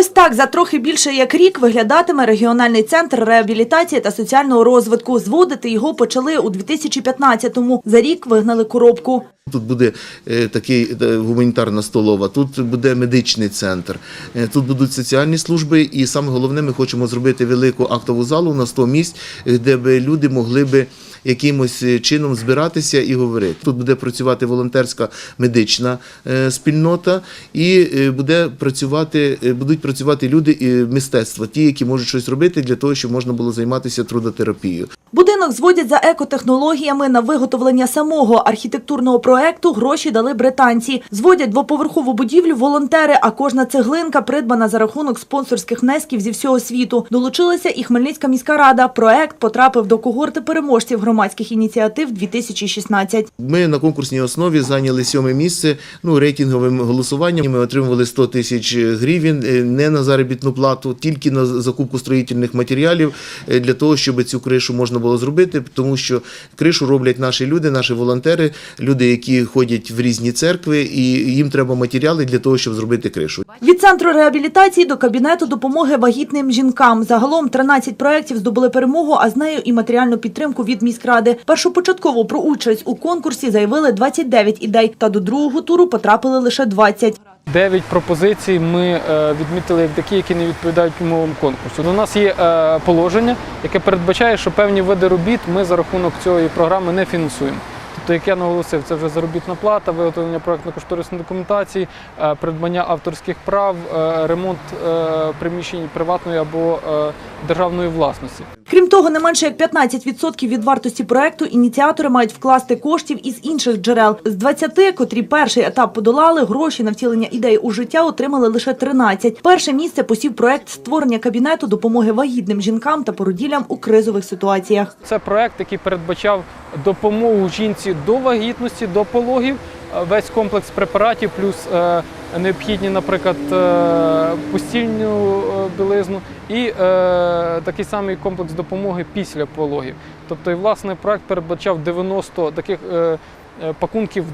Ось так за трохи більше як рік виглядатиме регіональний центр реабілітації та соціального розвитку. Зводити його почали у 2015-му. За рік вигнали коробку. Тут буде е, такий е, гуманітарна столова, тут буде медичний центр, е, тут будуть соціальні служби, і саме головне, ми хочемо зробити велику актову залу на 100 місць, де би люди могли би якимось е, чином збиратися і говорити. Тут буде працювати волонтерська медична е, спільнота, і е, буде працювати, будуть працювати люди і мистецтва, ті, які можуть щось робити для того, щоб можна було займатися трудотерапією. Будинок зводять за екотехнологіями на виготовлення самого архітектурного проекту. Гроші дали британці. Зводять двоповерхову будівлю волонтери, а кожна цеглинка придбана за рахунок спонсорських внесків зі всього світу. Долучилася і Хмельницька міська рада. Проект потрапив до когорти переможців громадських ініціатив 2016. Ми на конкурсній основі зайняли сьоме місце. Ну рейтинговим голосуванням ми отримували 100 тисяч гривень е, не на заробітну плату, тільки на закупку строїтельних матеріалів е, для того, щоб цю кришу можна було зробити, тому що кришу роблять наші люди, наші волонтери, люди, які ходять в різні церкви, і їм треба матеріали для того, щоб зробити кришу. Від центру реабілітації до кабінету допомоги вагітним жінкам. Загалом 13 проєктів здобули перемогу, а з нею і матеріальну підтримку від міськради. Першопочатково про участь у конкурсі заявили 29 ідей, та до другого туру потрапили лише 20. Дев'ять пропозицій ми е, відмітили як такі, які не відповідають умовам конкурсу. У нас є е, положення, яке передбачає, що певні види робіт ми за рахунок цієї програми не фінансуємо. Тобто, як я наголосив, це вже заробітна плата, виготовлення проектно-кошторисної документації, е, придбання авторських прав, ремонт приміщень приватної або державної власності. Крім того, не менше як 15% від вартості проекту ініціатори мають вкласти коштів із інших джерел. З 20, котрі перший етап подолали, гроші на втілення ідей у життя отримали лише 13. Перше місце посів проект створення кабінету допомоги вагітним жінкам та породіллям у кризових ситуаціях. Це проект, який передбачав допомогу жінці до вагітності, до пологів, е, весь комплекс препаратів, плюс е, необхідні, наприклад, е, постільну е, білизну і е, такий самий комплекс допомоги після пологів. Тобто, і власне проект передбачав 90 таких. Пакунків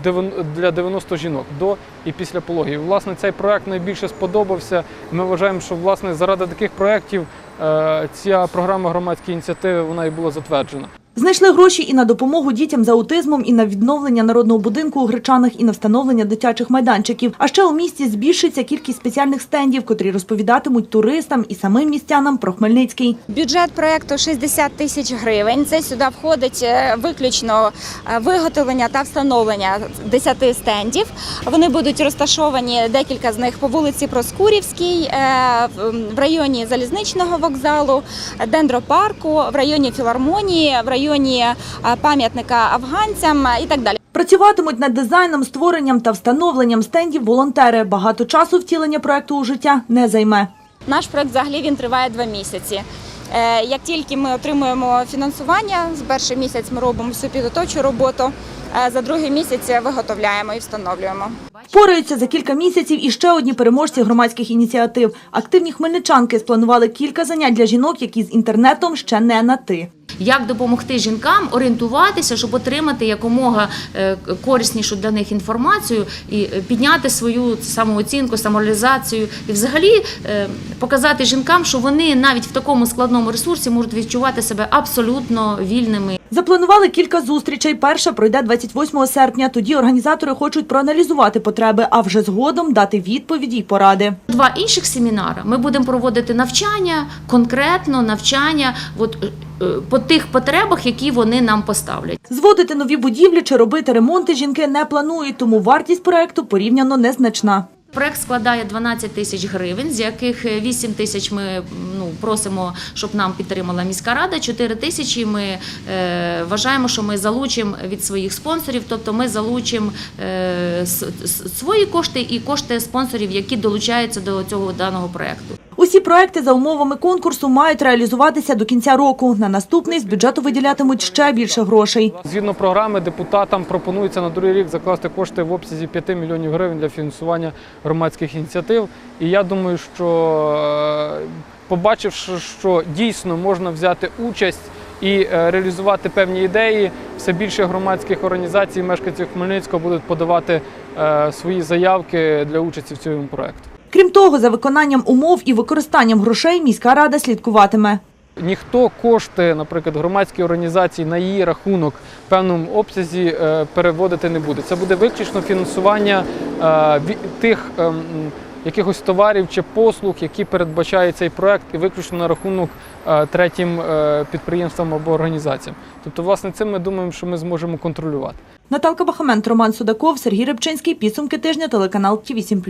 для 90 жінок до і після пологів. Власне, цей проект найбільше сподобався. Ми вважаємо, що власне заради таких проєктів е, ця програма громадської ініціативи вона і була затверджена. Знайшли гроші і на допомогу дітям з аутизмом, і на відновлення народного будинку у Гречанах, і на встановлення дитячих майданчиків. А ще у місті збільшиться кількість спеціальних стендів, котрі розповідатимуть туристам і самим містянам про Хмельницький. Бюджет проекту 60 тисяч гривень. Це сюди входить е, виключно е, виготовлення та встановлення 10 стендів. Вони будуть розташовані декілька з них по вулиці Проскурівській, е, в- в районі залізничного вокзалу, дендропарку, в районі філармонії, в районі е, пам'ятника афганцям е, і так далі. Працюватимуть над дизайном, створенням та встановленням стендів волонтери. Багато часу втілення проекту у життя не займе. Наш проект взагалі він триває два місяці. Е, Як тільки ми отримуємо фінансування, з перший місяць ми робимо всю підготовчу роботу, за другий місяць виготовляємо і встановлюємо. Пораються за кілька місяців і ще одні переможці громадських ініціатив. Активні хмельничанки спланували кілька занять для жінок, які з інтернетом ще не на ти. Як допомогти жінкам орієнтуватися, щоб отримати якомога е, кориснішу для них інформацію і е, підняти свою самооцінку, самореалізацію і взагалі е, показати жінкам, що вони навіть в такому складному ресурсі можуть відчувати себе абсолютно вільними. Запланували кілька зустрічей. Перша пройде 28 серпня. Тоді організатори хочуть проаналізувати потреби, а вже згодом дати відповіді й поради. Два інших семінари ми будемо проводити навчання, конкретно навчання от, е, е, по тих потребах, які вони нам поставлять. Зводити нові будівлі чи робити ремонти жінки не планують, тому вартість проекту порівняно незначна. Проект складає 12 тисяч гривень, з яких 8 тисяч ми ну, просимо, щоб нам підтримала міська рада. 4 тисячі ми е, вважаємо, що ми залучимо від своїх спонсорів, тобто ми залучимо е, свої кошти і кошти спонсорів, які долучаються до цього даного проекту. Усі проекти за умовами конкурсу мають реалізуватися до кінця року. На наступний з бюджету виділятимуть ще більше грошей. Згідно програми, депутатам пропонується на другий рік закласти кошти в обсязі 5 мільйонів гривень для фінансування громадських ініціатив. І я думаю, що е, побачивши, що дійсно можна взяти участь і е, реалізувати певні ідеї, все більше громадських організацій, мешканців Хмельницького будуть подавати е, свої заявки для участі в цьому проєкті. Крім того, за виконанням умов і використанням грошей міська рада слідкуватиме. Ніхто кошти, наприклад, громадські організації на її рахунок в певному обсязі е, переводити не буде. Це буде виключно фінансування е, тих ем, якихось товарів чи послуг, які передбачає цей проект, і виключно на рахунок е, третім підприємствам або організаціям. Тобто, власне, цим ми думаємо, що ми зможемо контролювати. Наталка Бахамент, Роман Судаков, Сергій Рибчинський. Підсумки тижня. Телеканал Ті 8